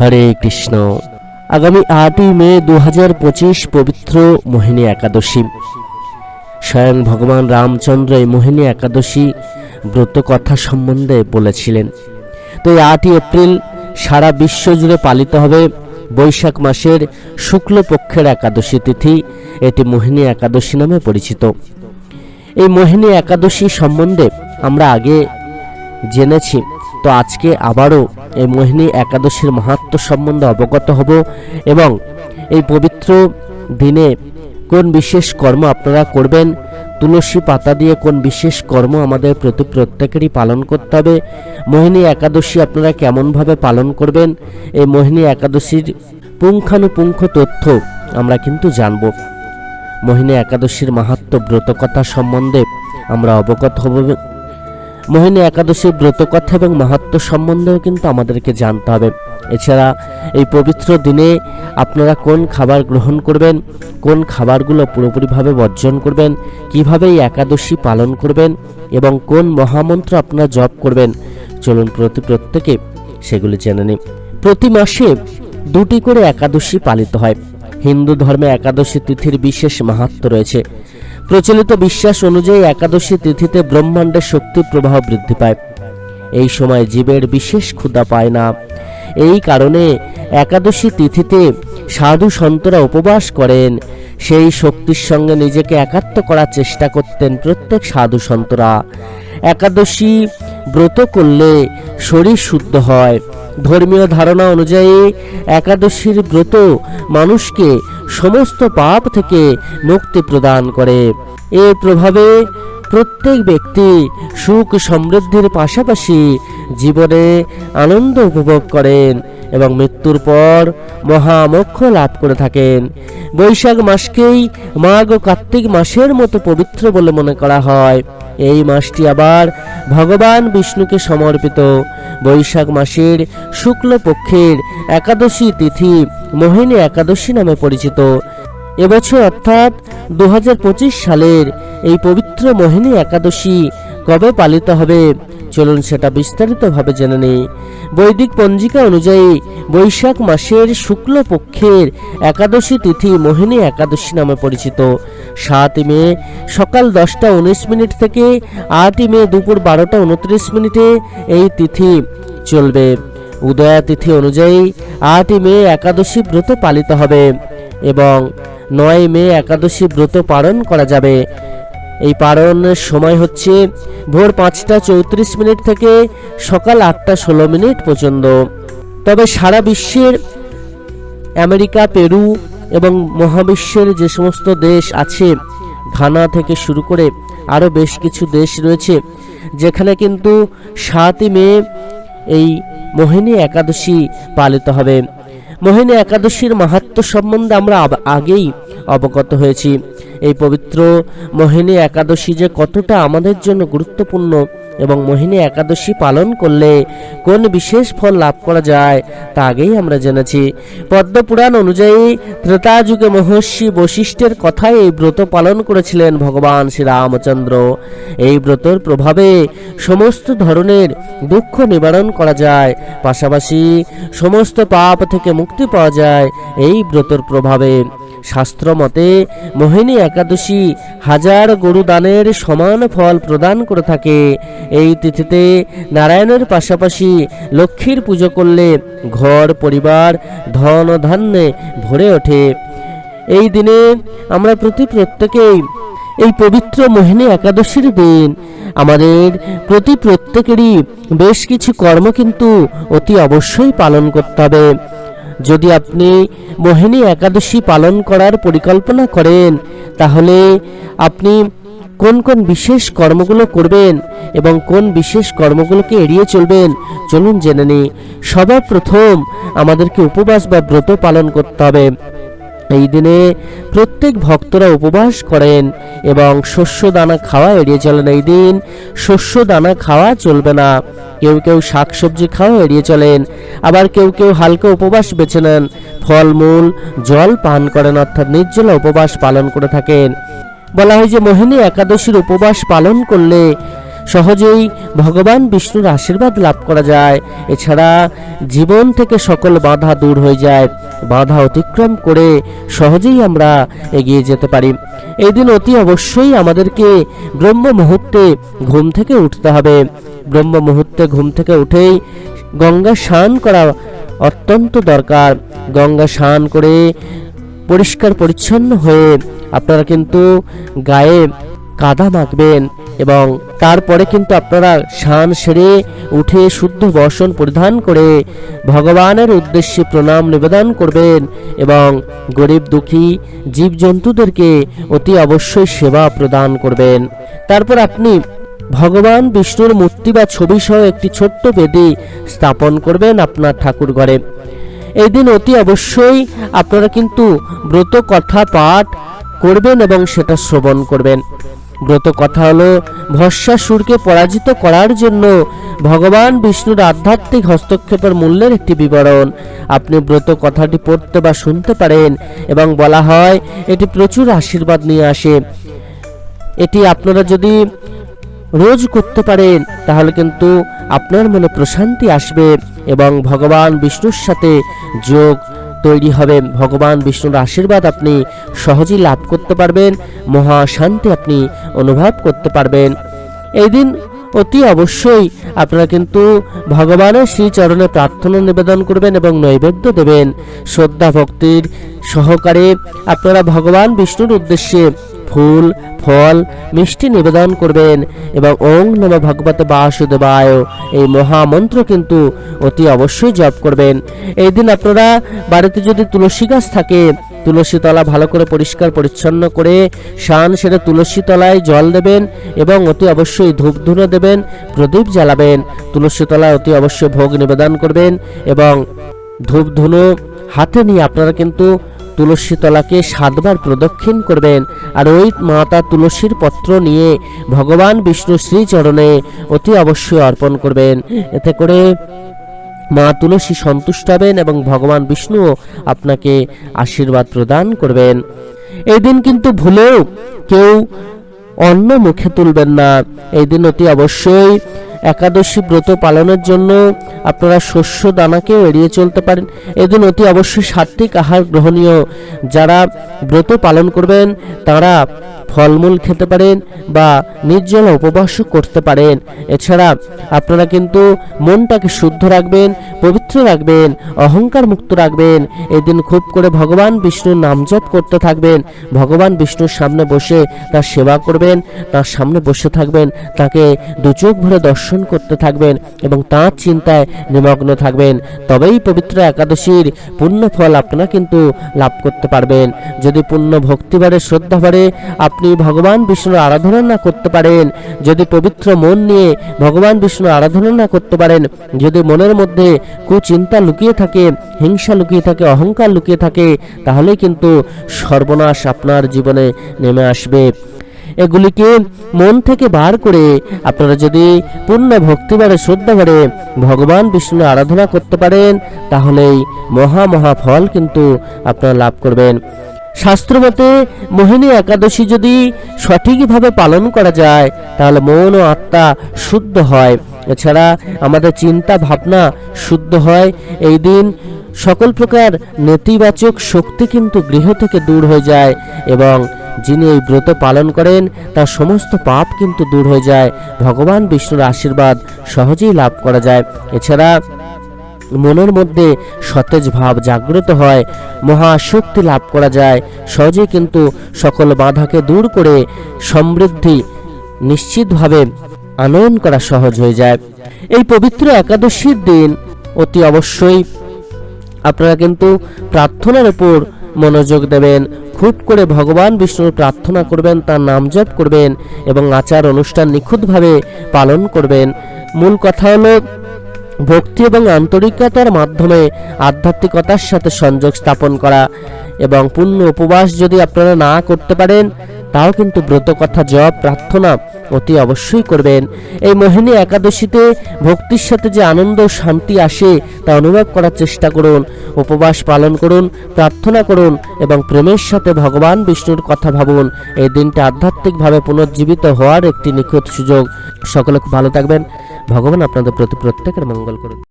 হরে কৃষ্ণ। আগামী আটই মে দু হাজার পঁচিশ পবিত্র মোহিনী একাদশী। স্বয়ং ভগবান রামচন্দ্র এই মোহিনী একাদশী ব্রত কথা সম্বন্ধে বলেছিলেন। তো এই আটই এপ্রিল সারা বিশ্ব জুড়ে পালিত হবে বৈশাখ মাসের শুক্লপক্ষের একাদশী তিথি, এটি মোহিনী একাদশী নামে পরিচিত। এই মোহিনী একাদশী সম্বন্ধে আমরা আগে জেনেছি তো আজকে আবারও এই মোহিনী একাদশীর মাহাত্ম সম্বন্ধে অবগত হব এবং এই পবিত্র দিনে কোন বিশেষ কর্ম আপনারা করবেন? তুলসী পাতা দিয়ে কোন বিশেষ কর্ম আমাদের প্রতি প্রত্যেকেরই পালন করতে হবে? মোহিনী একাদশী আপনারা কেমনভাবে পালন করবেন? এই মোহিনী একাদশীর পুঙ্খানুপুঙ্খ তথ্য আমরা কিন্তু জানব। মোহিনী একাদশীর মাহাত্ম ব্রতকথা সম্বন্ধে আমরা অবগত হব মোহিনী একাদশীর ব্রতকথা এবং মাহাত্ম সম্বন্ধেও কিন্তু আমাদেরকে জানতে হবে। এছাড়া এই পবিত্র দিনে আপনারা কোন খাবার গ্রহণ করবেন, কোন খাবারগুলো পুরোপুরিভাবে বর্জন করবেন, কীভাবে এই একাদশী পালন করবেন এবং কোন মহামন্ত্র আপনারা জপ করবেন, চলুন প্রতি প্রত্যেকে সেগুলি জেনে নিই। প্রতি মাসে দুটি করে একাদশী পালিত হয়। হিন্দু ধর্মে একাদশী তিথির বিশেষ মাহাত্ম রয়েছে। প্রচলিত বিশ্বাস অনুযায়ী একাদশী তিথিতে ব্রহ্মাণ্ডের শক্তি প্রবাহ বৃদ্ধি পায়। এই সময় জীবের বিশেষ ক্ষুধা পায় না। এই কারণে একাদশী তিথিতে সাধু সন্তরা উপবাস করেন। সেই শক্তির সঙ্গে নিজেকে একাত্ম করার চেষ্টা করতেন প্রত্যেক সাধু সন্তরা। একাদশী ব্রত করলে শরীর শুদ্ধ হয়। ধর্মীয় ধারণা অনুযায়ী একাদশীর ব্রত মানুষকে সমস্ত পাপ থেকে মুক্তি প্রদান করে। এর প্রভাবে প্রত্যেক ব্যক্তি সুখ সমৃদ্ধির পাশাপাশি জীবনে আনন্দ উপভোগ করেন এবং মৃত্যুর পর মহামোক্ষ লাভ করে থাকেন। বৈশাখ মাসকেই মাঘ ও কার্তিক মাসের মতো পবিত্র বলে মনে করা হয়। এই মাসটি আবার ভগবান বিষ্ণুকে সমর্পিত। বৈশাখ মাসের শুক্লপক্ষের একাদশী তিথি মোহিনী একাদশী নামে পরিচিত। এবছর অর্থাৎ দু হাজার পঁচিশ সালের এই পবিত্র মোহিনী একাদশী কবে পালিত হবে চলুন সেটা বিস্তারিতভাবে জেনে নেই। বৈদিক পঞ্জিকা অনুযায়ী বৈশাখ মাসের শুক্লপক্ষের একাদশী তিথি মোহিনী একাদশী নামে পরিচিত। সাতই মে সকাল দশটা উনিশ মিনিট থেকে আটই মে দুপুর বারোটা উনত্রিশ মিনিটে এই তিথি চলবে। উদয়া তিথি অনুযায়ী আটই মে একাদশী ব্রত পালিত হবে এবং নয় মে একাদশী ব্রত পালন করা যাবে। এই পালনের সময় হচ্ছে ভোর পাঁচটা চৌত্রিশ মিনিট থেকে সকাল আটটা ষোলো মিনিট পর্যন্ত। তবে সারা বিশ্বের আমেরিকা, পেরু এবং মহাবিশ্বের যে সমস্ত দেশ আছে, ঘানা থেকে শুরু করে আরও বেশ কিছু দেশ রয়েছে, যেখানে কিন্তু সাতই মে এই মোহিনী একাদশী পালিত হবে। মোহিনী একাদশীর মাহাত্ম সম্বন্ধে আমরা আগেই অবগত হয়েছি। এই পবিত্র মোহিনী একাদশী যে কতটা আমাদের জন্য গুরুত্বপূর্ণ এবং মোহিনী একাদশী পালন করলে কোন বিশেষ ফল লাভ করা যায়, তা আগেই আমরা জেনেছি। পদ্মপুরাণ অনুযায়ী ত্রেতা যুগে মহর্ষি বশিষ্ঠের কথায় এই ব্রত পালন করেছিলেন ভগবান শ্রীরামচন্দ্র। এই ব্রতর প্রভাবে সমস্ত ধরনের দুঃখ নিবারণ করা যায়, পাশাপাশি সমস্ত পাপ থেকে মুক্তি পাওয়া যায়, এই ব্রতর প্রভাবে। শাস্ত্র মতে মোহিনী একাদশী হাজার গরু দানের সমান ফল প্রদান করে থাকে। এই তিথিতে নারায়ণের পাশাপাশি লক্ষ্মীর পুজো করলে ঘর, পরিবার, ধন ধান্যে ভরে ওঠে। এই দিনে আমরা প্রতি প্রত্যেকেই এই পবিত্র মোহিনী একাদশীর দিন আমাদের প্রতি প্রত্যেকেরই বেশ কিছু কর্ম কিন্তু অতি অবশ্যই পালন করতে হবে। যদি আপনি মোহিনী একাদশী পালন করার পরিকল্পনা করেন, তাহলে আপনি কোন কোন বিশেষ কর্মগুলো করবেন এবং কোন বিশেষ কর্মগুলোকে এড়িয়ে চলবেন, চলুন জেনে নিই। সবার প্রথম আমাদেরকে উপবাস বা ব্রত পালন করতে হবে। এই দিনে প্রত্যেক ভক্তরা উপবাস করেন এবং শস্য দানা খাওয়া এড়িয়ে চলেন। এই দিন শস্য দানা খাওয়া চলবে না। কেউ কেউ শাকসবজি খাওয়া এড়িয়ে চলেন। আবার কেউ কেউ হালকা উপবাস বেছে নেন। ফলমূল, জল পান করেন অর্থাৎ নির্জলা উপবাস পালন করে থাকেন। বলা হয় যে মোহিনী একাদশীর উপবাস পালন করলে সহজেই ভগবান বিষ্ণুর আশীর্বাদ লাভ করা যায়। এছাড়া জীবন থেকে সকল বাধা দূর হয়ে যায়। বাধা অতিক্রম করে সহজেই আমরা এগিয়ে যেতে পারি। এই দিন অতি অবশ্যই আমাদেরকে ব্রহ্ম মুহূর্তে ঘুম থেকে উঠতে হবে। ব্রহ্ম মুহূর্তে ঘুম থেকে উঠেই গঙ্গা স্নান করা অত্যন্ত দরকার। গঙ্গা স্নান করে পরিষ্কার পরিচ্ছন্ন হয়ে আপনারা কিন্তু গায়ে কাদা মাখবেন। এবং তারপরে কিন্তু আপনারা স্নান সেরে উঠে শুদ্ধ বসন পরিধান করে ভগবানের উদ্দেশ্যে প্রণাম নিবেদন করবেন এবং গরিব দুঃখী জীবজন্তুদেরকে অতি অবশ্যই সেবা প্রদান করবেন। তারপর আপনি ভগবান বিষ্ণুর মূর্তি বা ছবি সহ একটি ছোট্ট বেদি স্থাপন করবেন আপনার ঠাকুর ঘরে। এই দিন অতি অবশ্যই আপনারা কিন্তু ব্রত কথা পাঠ করবেন এবং সেটা শ্রবণ করবেন। ব্রত কথা হলো ভস্মাসুরকে পরাজিত করার জন্য ভগবান বিষ্ণুর আধ্যাত্মিক হস্তক্ষেপের মূল্যের একটি বিবরণ। আপনি ব্রত কথাটি পড়তে বা শুনতে পারেন এবং বলা হয়, এটি প্রচুর আশীর্বাদ নিয়ে আসে। এটি আপনারা যদি রোজ করতে পারেন, তাহলে কিন্তু আপনার মনে প্রশান্তি আসবে এবং ভগবান বিষ্ণুর সাথে যোগ তৈরি হবে। ভগবান বিষ্ণুর আশীর্বাদ আপনি সহজেই লাভ করতে পারবেন, মহা শান্তি আপনি অনুভব করতে পারবেন। এই দিন অতি অবশ্যই আপনারা কিন্তু ভগবানের শ্রীচরণে প্রার্থনা নিবেদন করবেন এবং নৈবেদ্য দেবেন। শ্রদ্ধা ভক্তির সহকারে আপনারা ভগবান বিষ্ণুর উদ্দেশ্যে ফুল, ফল, মিষ্টি নিবেদন করবেন এবং ওং নম ভগবত বাসুদেবায়। এই মহামন্ত্র কিন্তু অতি অবশ্যই জপ করবেন। এই দিন আপনারা বাড়িতে যদি তুলসী গাছ থাকে, তুলসী তলা ভালো করে পরিষ্কার পরিচ্ছন্ন করে শান সেরে তুলসী তলায় জল দেবেন এবং অতি অবশ্যই ধূপ ধুনো দেবেন, প্রদীপ জ্বালাবেন, তুলসী তলায় অতি অবশ্যই ভোগ নিবেদন করবেন এবং ধূপ ধুনো হাতে নিয়ে আপনারা কিন্তু তুলসী তলাকে সাতবার প্রদক্ষিণ করবেন আর ওই মাতা তুলসীর পত্র নিয়ে ভগবান বিষ্ণু শ্রীচরণে অতি অবশ্যই অর্পণ করবেন। এতে করে মা তুলসী সন্তুষ্ট হবেন এবং ভগবান বিষ্ণুও আপনাকে আশীর্বাদ প্রদান করবেন। এই দিন কিন্তু ভুলেও কেউ অন্ন মুখে তুলবেন না। এই দিন অতি অবশ্যই একাদশী ব্রত পালনের জন্য আপনারা শস্য দানাকেও এড়িয়ে চলতে পারেন। এদিন অতি অবশ্যই সাত্ত্বিক আহার গ্রহণীয়। যারা ব্রত পালন করবেন, তারা ফলমূল খেতে পারেন বা নির্জল উপবাসও করতে পারেন। এছাড়া আপনারা কিন্তু মনটাকে শুদ্ধ রাখবেন, পবিত্র রাখবেন, অহংকার মুক্ত রাখবেন। এদিন খুব করে ভগবান বিষ্ণুর নাম জপ করতে থাকবেন। ভগবান বিষ্ণুর সামনে বসে তার সেবা করবেন, তার সামনে বসে থাকবেন, তাকে দু চোখ ভরে দর্শন করতে থাকবেন এবং তাঁর চিন্তায় নিমগ্ন থাকবেন। তবেই পবিত্র একাদশীর পুণ্য ফল আপনারা কিন্তু লাভ করতে পারবেন। যদি পুণ্য ভক্তিবারে শ্রদ্ধাবারে আপনি ভগবান বিষ্ণুর আরাধনা না করতে পারেন। যদি পবিত্র মন নিয়ে ভগবান বিষ্ণুর আরাধনা না করতে পারেন, যদি মনের মধ্যে কুচিন্তা লুকিয়ে থাকে, হিংসা লুকিয়ে থাকে, অহংকার লুকিয়ে থাকে তাহলে কিন্তু সর্বনাশ আপনার জীবনে নেমে আসবে। এগুলিকে মন থেকে বার করে আপনারা যদি পূর্ণ ভক্তিবারে শ্রদ্ধাবারে ভগবান বিষ্ণুর আরাধনা করতে পারেন, তাহলেই মহা মহা ফল কিন্তু আপনারা লাভ করবেন। শাস্ত্রমতে, মোহিনী একাদশী যদি সঠিকভাবে পালন করা যায়, তাহলে মন ও আত্মা শুদ্ধ হয়। এছাড়া আমাদের চিন্তা ভাবনা শুদ্ধ হয়। এই দিন সকল প্রকার নেতিবাচক শক্তি কিন্তু গৃহ থেকে দূর হয়ে যায় এবং যিনি এই ব্রত পালন করেন, তার সমস্ত পাপ কিন্তু দূর হয়ে যায়। ভগবান বিষ্ণুর আশীর্বাদ সহজেই লাভ করা যায়। এছাড়া মনের মধ্যে সতেজ ভাব জাগ্রত হয়, মহাশক্তি লাভ করা যায়। সহজেই কিন্তু সকল বাধাকে দূর করে সমৃদ্ধি নিশ্চিতভাবে আনয়ন করা সহজ হয়ে যায়। এই পবিত্র একাদশীর দিন অতি অবশ্যই আপনারা কিন্তু প্রার্থনার উপর মনোযোগ দেবেন। খুব করে ভগবান বিষ্ণুর প্রার্থনা করবেন, তার নাম জপ করবেন এবং আচার অনুষ্ঠান নিখুঁতভাবে পালন করবেন। মূল কথা হলো ভক্তি এবং আন্তরিকতার মাধ্যমে আধ্যাত্মিকতার সাথে সংযোগ স্থাপন করা এবং পূর্ণ উপবাস যদি আপনারা না করতে পারেন, তাও কিন্তু ব্রত কথা, জপ, প্রার্থনা অতি অবশ্যই করবেন। এই মোহিনী একাদশীতে ভক্তির সাথে যে আনন্দ ও শান্তি আসে, তা অনুভব করার চেষ্টা করুন, উপবাস পালন করুন, প্রার্থনা করুন এবং প্রেমের সাথে ভগবান বিষ্ণুর কথা ভাবুন। এই দিনটা আধ্যাত্মিকভাবে পুনর্জীবিত হওয়ার একটি নিখুঁত সুযোগ। সকলে ভালো থাকবেন। ভগবান আপনাদের প্রতি প্রত্যেকের মঙ্গল করুন।